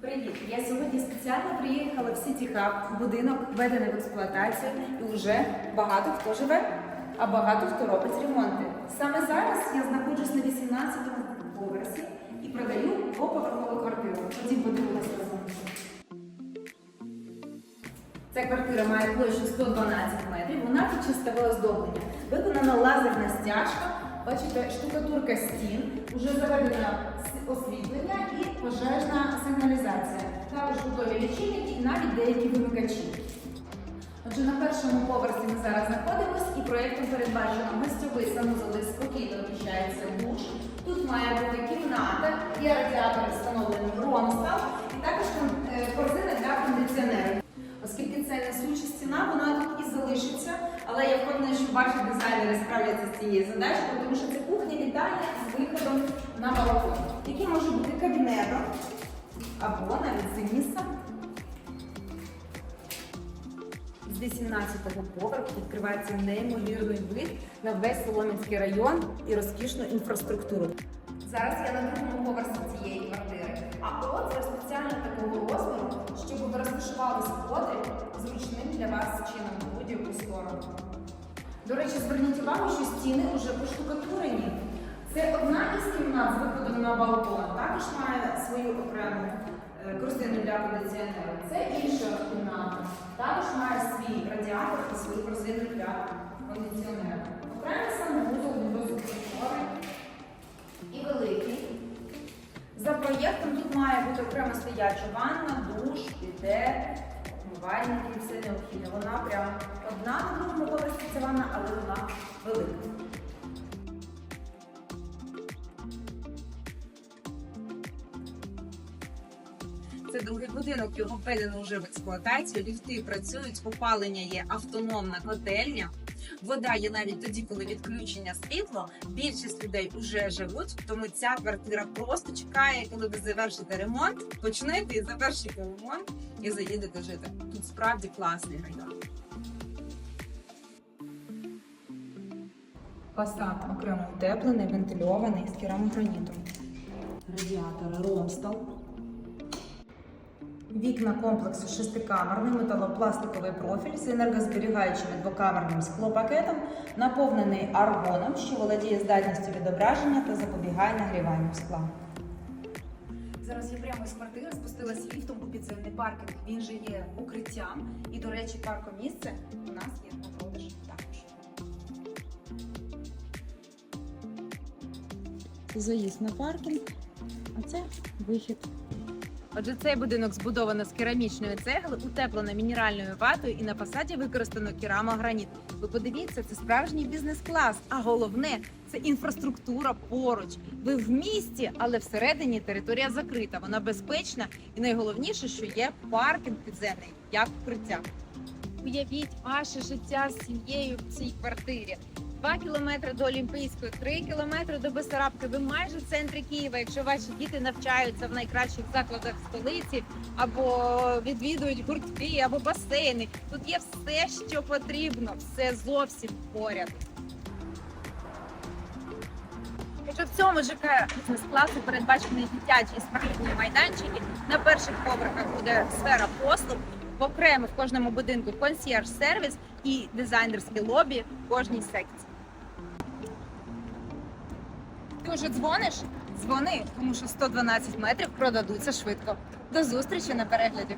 Привіт! Я сьогодні спеціально приїхала в Сіті Хаб, будинок введений в експлуатацію і вже багато хто живе, а багато хто робить ремонти. Саме зараз я знаходжусь на 18-му поверсі і продаю двоповерхову квартиру. Ходім подивимося разом. Ця квартира має площу 112 метрів, вона під чистове оздоблення. Виконана лазерна стяжка, бачите, штукатурка стін, вже заведено освітлення і пожежна сигналізація. Також готові лічильники і навіть деякі вимикачі. Отже, на першому поверсі ми зараз знаходимось і проєктом передбачено гостьовий санузел, спокійно вміщається душ. Тут має бути кімната, є радіатор встановлений Ромстал і також е, корзина але я впевнена, що ваші дизайнери справляться з цією задачею, тому що це кухня вітальня з виходом на балкон, який може бути кабінетом або навіть зимістом. З 18-го поверху відкривається неймовірний вид на весь Солом'янський район і розкішну інфраструктуру. Зараз я на другому поверсі цієї квартири, а от це спеціально такого розміру, щоб ви розташували сходи До речі, зверніть увагу, що стіни вже поштукатурені. Це одна із кімнат з виходом на балкон, також має свою окрему е, корзину для кондиціонера. Це інша кімната. Також має свій радіатор і свою корзину для кондиціонера. Окремий санвузол досить просторий і великий. За проєктом тут має бути окремо стояча ванна, душ, біде, умивальники і все необхідне. Вона прям одна на другому поверсі ця ванна, але вона велика. Це другий будинок, його введено вже в експлуатацію. Ліфти працюють, опалення є автономна котельня. Вода є навіть тоді, коли відключення світло. Більшість людей вже живуть, тому ця квартира просто чекає, коли ви завершите ремонт, почнете і завершите ремонт і заїдете жити. Тут справді класний район. Фасад окремо утеплений, вентильований з керамогранітом. Радіатори Ромстал. Вікна комплексу шестикамерний металопластиковий профіль з енергозберігаючим двокамерним склопакетом, наповнений аргоном, що володіє здатністю відображення та запобігає нагріванню скла. Зараз я прямо з квартири спустилась ліфтом у підземний паркінг. Він же є укриттям. І, до речі, паркомісце у нас є на продаж також. Заїзд на паркінг, а це вихід. Отже, цей будинок збудовано з керамічної цегли, утеплено мінеральною ватою і на фасаді використано керамограніт. Ви подивіться, це справжній бізнес-клас. А головне це інфраструктура поруч. Ви в місті, але всередині територія закрита. Вона безпечна і найголовніше, що є паркінг підземний, як укриття. Уявіть ваше життя з сім'єю в цій квартирі. Два кілометри до Олімпійської, три кілометри до Бесарабки. Ви майже в центрі Києва. Якщо ваші діти навчаються в найкращих закладах столиці, або відвідують гуртки, або басейни. Тут є все, що потрібно, все зовсім поряд. Якщо в цьому ЖК бізнес-класу передбачені дитячі спортивні майданчики, на перших поверхах буде сфера послуг, окремо в кожному будинку консьєрж-сервіс і дизайнерське лобі в кожній секції. Ти вже дзвониш? Дзвони, тому що 112 метрів продадуться швидко. До зустрічі на перегляді.